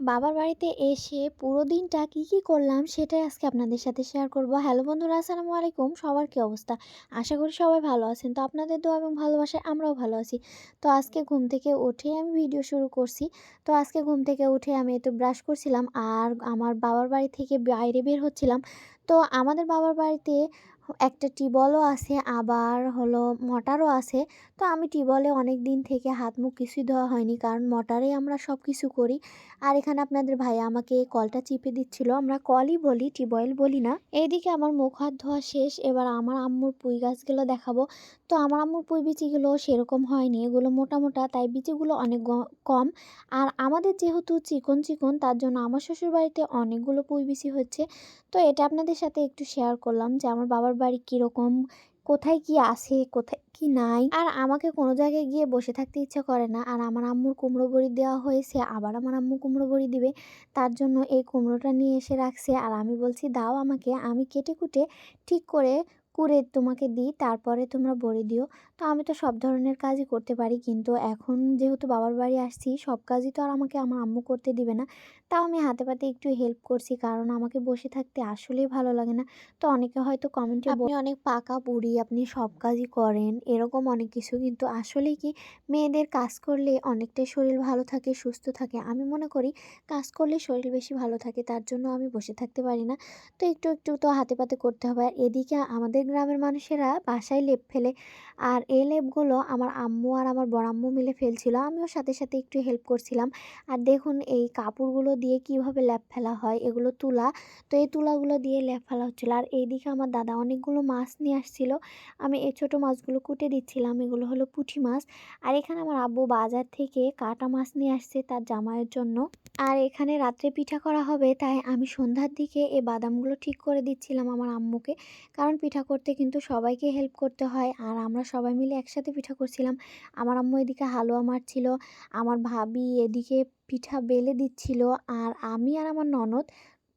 বাবার বাড়িতে এসে পুরো দিনটা কি, কি করলাম সেটাই আজকে আপনাদের সাথে শেয়ার করব। হ্যালো বন্ধুরা আসসালামু আলাইকুম। সবার কি অবস্থা? আশা করি সবাই ভালো আছেন। তো আপনাদের দোয়া এবং ভালোবাসায় আমরাও ভালো আছি। তো আজকে ঘুম থেকে উঠেই আমি ভিডিও শুরু করছি। তো আজকে ঘুম থেকে উঠে আমি একটু ব্রাশ করছিলাম আর আমার বাবার বাড়ি থেকে বাইরে বের হচ্ছিলাম। তো আমাদের বাবার বাড়িতে একটা টিউবওয়েলও আছে, আবার হলো মোটরও আছে। তো আমি টিউবওয়েলে অনেক দিন থেকে হাত মুখ কিছুই ধোয়া হয়নি, কারণ মোটরেই আমরা সব কিছু করি। আর এখানে আপনাদের ভাইয়া আমাকে কলটা চিপে দিচ্ছিল, আমরা কলই বলি টিউবওয়েল বলি না এইদিকে আমার মুখ হাত ধোয়া শেষ, এবার আমার আম্মুর পুঁই গাছগুলো দেখাবো তো আমার আম্মুর পুঁই বিচিগুলো সেরকম হয়নি, এগুলো মোটা মোটা, তাই বিচিগুলো অনেক কম আর আমাদের যেহেতু চিকন চিকন, তার জন্য আমার শ্বশুর বাড়িতে অনেকগুলো পুঁই বিচি হচ্ছে তো এটা আপনাদের সাথে একটু শেয়ার করলাম যে আমার বাবার বাড়ি কীরকম, কোথায় কি আছে, কোথায় কি নাই। আর আমাকে কোনো জায়গায় গিয়ে বসে থাকতে ইচ্ছা করে না। আর আমার আম্মুর কুমড়ো বড়ি দেওয়া হয়েছে, আবার আমার আম্মু কুমড়ো বড়ি দিবে। তার জন্য এই কুমড়োটা নিয়ে এসে রাখছে। আর আমি বলছি, দাও আমাকে। আমি কেটে কুটে ঠিক করে কুড়ে তোমাকে দিই, তারপরে তোমরা বলে দিও। তো আমি তো সব ধরনের কাজই করতে পারি, কিন্তু এখন যেহেতু বাবার বাড়ি আসছি, সব কাজই তো আর আমাকে আমার আম্মু করতে দিবে না। তাও আমি হাতে পাতে একটু হেল্প করছি, কারণ আমাকে বসে থাকতে আসলেই ভালো লাগে না। তো অনেকে হয়তো কমেন্টে আপনি অনেক পাকা বুড়ি, আপনি সব কাজই করেন, এরকম অনেক কিছু। কিন্তু আসলে কি, মেয়েদের কাজ করলে অনেকটাই শরীর ভালো থাকে, সুস্থ থাকে। আমি মনে করি, কাজ করলে শরীর বেশি ভালো থাকে, তার জন্য আমি বসে থাকতে পারি না। তো একটু একটু তো হাতে পাতে করতে হবে। আর এদিকে আমাদের গ্রামের মানুষেরা বাসায় লেপ ফেলে। আর এই লেপগুলো আমার আম্মু আর আমার বড়াম্মু মিলে ফেলছিল। আমিও সাথে সাথে একটু হেল্প করছিলাম। আর দেখুন এই কাপড়গুলো দিয়ে কীভাবে লেপ ফেলা হয়, এগুলো তুলা। তো এই তুলাগুলো দিয়ে লেপ ফেলা হচ্ছিল। আর এইদিকে আমার দাদা অনেকগুলো মাছ নিয়ে আসছিল। আমি এই ছোটো মাছগুলো কুটে দিচ্ছিলাম। এগুলো হলো পুঁটি মাছ। আর এখানে আমার আব্বু বাজার থেকে কাটা মাছ নিয়ে আসছে তার জামাইয়ের জন্য। আর এখানে রাত্রে পিঠা করা হবে, তাই আমি সন্ধ্যার দিকে এই বাদামগুলো ঠিক করে দিচ্ছিলাম আমার আম্মুকে। কারণ পিঠা করতে কিন্তু সবাইকে হেল্প করতে হয়। আর আমরা সবাই মিলে একসাথে পিঠা করছিলাম। আমার আম্মু এদিকে হালুয়া মারছিল, আমার ভাবি এদিকে পিঠা বেলে দিচ্ছিল, আর আমি আর আমার ননদ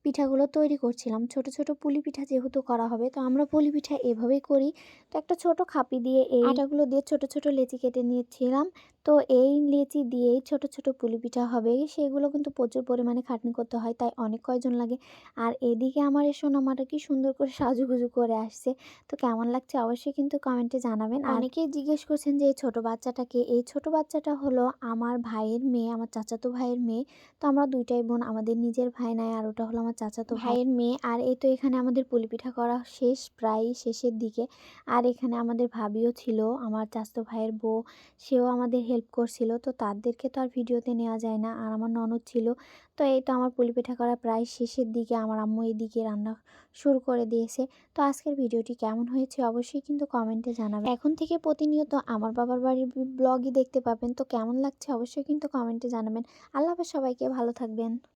পিঠাগুলো তৈরি করছিলাম। ছোট ছোট পুলি পিঠা যেহেতু করা হবে তো আমরা পুলি পিঠা এভাবেই করি। তো একটা ছোট খাপি দিয়ে এই আটাগুলো দিয়ে ছোট ছোট লেচি কেটে নিয়েছিলাম। তো এই লেচি দিয়েই ছোট ছোট পুলি পিঠা হবে। সেগুলো কিন্তু প্রচুর পরিমাণে খাটনি করতে হয় তাই অনেক কয়জন লাগে। আর এদিকে আমার এই সোনামাটা কি সুন্দর করে সাজুগুজু করে আসছে। তো কেমন লাগছে অবশ্যই কিন্তু কমেন্টে জানাবেন। অনেকেই জিজ্ঞেস করছেন যে এই ছোটো বাচ্চাটাকে? এই ছোট বাচ্চাটা হলো আমার ভাইয়ের মেয়ে আমার চাচাতো ভাইয়ের মেয়ে। তো আমরা দুইটাই বোন আমাদের নিজের ভাই নাই আর ওটা হলো আমার চাচাতো ভাইয়ের মেয়ে। আর এই তো এখানে আমাদের পুলি পিঠা করা শেষ প্রায় শেষের দিকে। আর এখানে আমাদের ভাবিও ছিল আমার চাচাতো ভাইয়ের বউ সেও আমাদের হেল্প করছিল। তো তাদেরকে তো আর ভিডিওতে নেওয়া যায় না আর আমার ননদ ছিল। তো এই তো আমার পুলি পিঠা করা প্রায় শেষের দিকে আমার আম্মু এই দিকে রান্না শুরু করে দিয়েছে। তো আজকের ভিডিওটি কেমন হয়েছে অবশ্যই কিন্তু কমেন্টে জানাবেন। এখন থেকে প্রতিনিয়ত আমার বাবার বাড়ির ব্লগই দেখতে পাবেন। তো কেমন লাগছে অবশ্যই কিন্তু কমেন্টে জানাবেন। আল্লাহ সবাইকে ভালো থাকবেন।